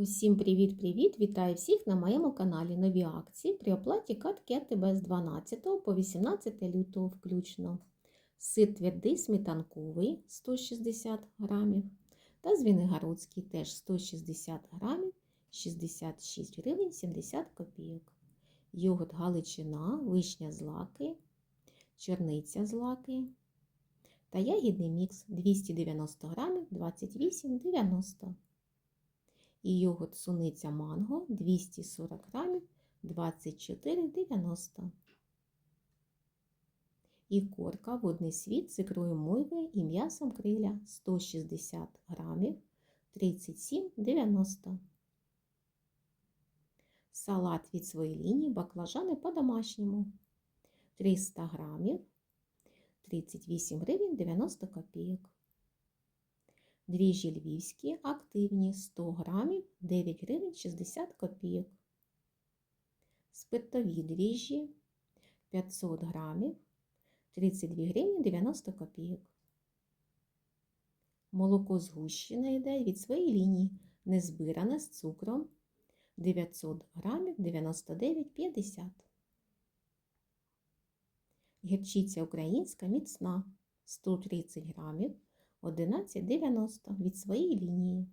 Усім привіт-привіт! Вітаю всіх на моєму каналі. Нові акції при оплаті картки АТБ з 12 по 18 лютого включно. Сир твердий сметанковий 160 грамів та звінигородський теж 160 грамів 66 гривень 70 копійок. Йогурт Галичина, вишня з лаки, чорниця з лаки та ягідний мікс 290 грамів 28,90 і йогурт суниця манго 240 грамів 24,90. І корка водний світ з ікрою мойви і м'ясом криля 160 грамів 37,90. Салат від своєї лінії баклажани по-домашньому 300 грамів 38 гривень 90 копійок. Дріжджі львівські активні 100 грамів 9 гривень 60 копійок. Спиртові дріжджі 500 грамів 32 гривні 90 копійок. Молоко згущене йде від своєї лінії, незбиране з цукром 900 грамів 99,50. Гірчиця українська міцна 130 грамів 11,90 від своєї лінії.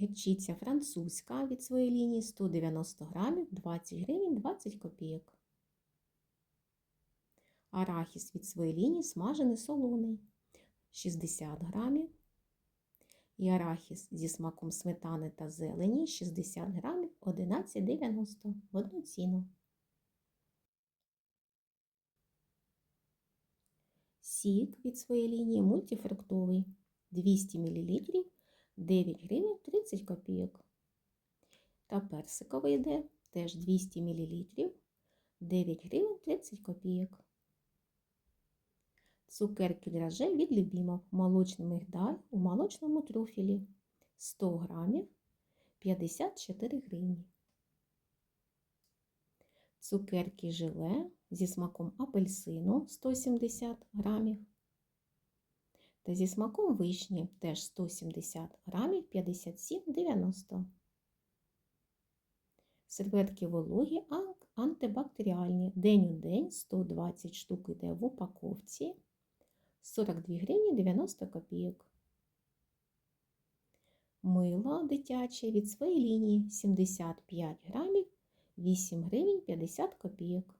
Гірчиця французька від своєї лінії 190 грамів 20 гривень 20 копійок. Арахіс від своєї лінії смажений солоний 60 грамів. І арахіс зі смаком сметани та зелені 60 грамів 11,90 в одну ціну. Сік від своєї лінії мультифруктовий 200 мл 9 гривень 30 копійок. Та персиковий йде теж 200 мл 9 гривень 30 копійок. Цукерки драже від Любімов. Молочний мигдаль у молочному трюфелі 100 грамів 54 гривні. Цукерки желе зі смаком апельсину 170 грамів. Та зі смаком вишні теж 170 грамів 57,90. Серветки вологі, антибактеріальні. День у день 120 штук йде в упаковці 42 гривні 90 копійок. Мило дитяче від своєї лінії 75 грамів 8 гривень 50 копійок.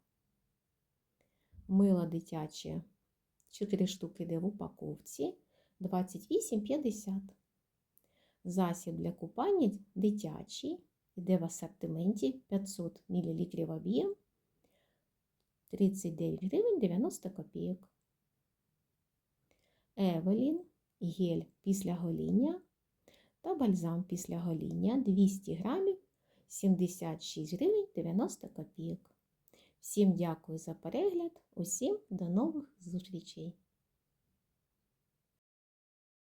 Мило дитяче 4 штуки йде в упаковці 28,50. Засіб для купання дитячий йде в асортименті 500 мл об'єм 39 гривень 90 копійок. Евелін, гель після гоління та бальзам після гоління 200 грамів 76 гривень 90 копійок. Всім дякую за перегляд, усім до нових зустрічей!